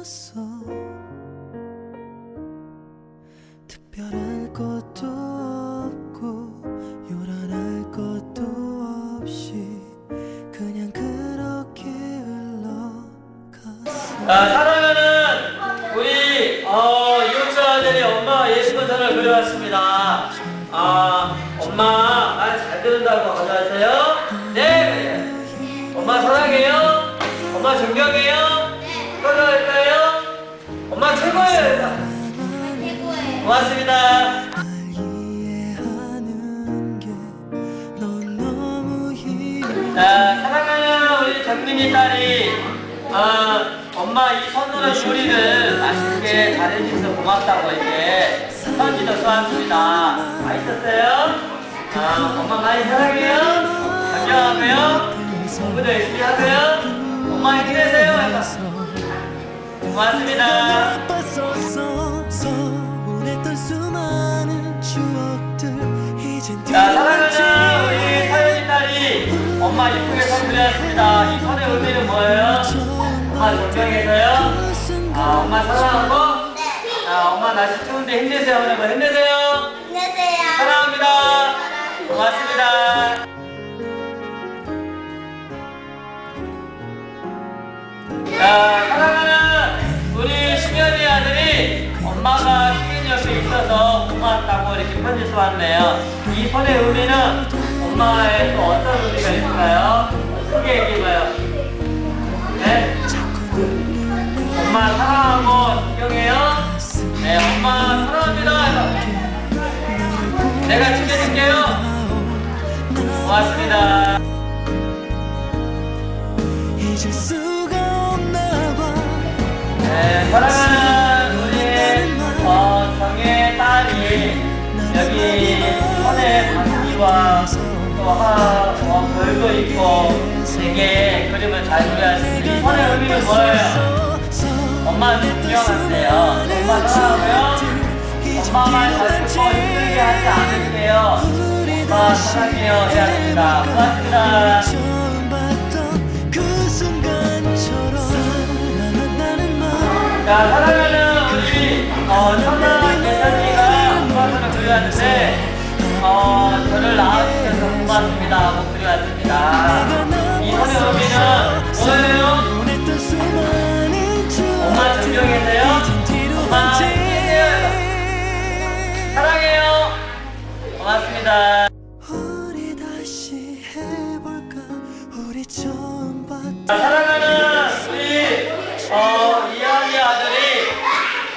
없었어 특별할 것도 없고 요란할 것도 없이 그냥 그렇게 흘러갔어 아, 사랑하는 우리 어, 이용자 아들이 엄마 예수분전을 그려왔습니다. 아 엄마 말잘 듣는다고 가져하세요? 네. 엄마 사랑해요? 엄마 존경해요? 최고예요. 고맙습니다. 자, 사랑하는 우리 정민이 딸이 어, 엄마 이 손으로 요리를 맛있게 잘해주셔서 고맙다고 이렇게 편지도 써왔습니다. 맛있었어요? 아, 엄마 많이 사랑해요? 존경하고요? 공부도 열심히 하고요? 엄마 힘내세요? 고맙습니다. 자, 사랑하는 우리 사연이 딸이 엄마 이쁘게 손 그렸습니다. 이 손의 의미는 뭐예요? 엄마 존경해서요? 아, 엄마 사랑하고? 네. 아, 엄마 날씨 추운데 힘내세요. 오늘 뭐 힘내세요. 힘내세요. 사랑합니다. 고맙다고 이렇게 편지 써왔네요. 이 손의 의미는 엄마의 또 어떤 의미가 있을까요? 크게 얘기해봐요. 네? 엄마 사랑하고 존경해요. 네, 엄마 사랑합니다. 내가 지켜줄게요. 고맙습니다. 바퀴와 또 하, 어, 별도 있고 되게 그림을 잘이 손의 의미는 뭐예요? 엄마 존경하세요. 엄마 사랑하고요. 엄마 말잘 듣고 힘들게 하지 않을게요. 엄마 사랑해요. 됩니다. 고맙습니다. 자, 사랑하는 우리 어, 천안 어, 저를 낳아주셔서 고맙습니다 하고 그려왔습니다. 이 손의 의미는 뭐예요? 엄마 존경해서요. 엄마. 사랑해요. 고맙습니다. 사랑하는 우리 어, 이한이 아들이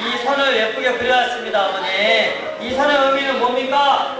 이 선을 예쁘게 그려왔습니다, 어머니. 이 선의 의미는 뭡니까?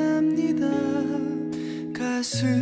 가슴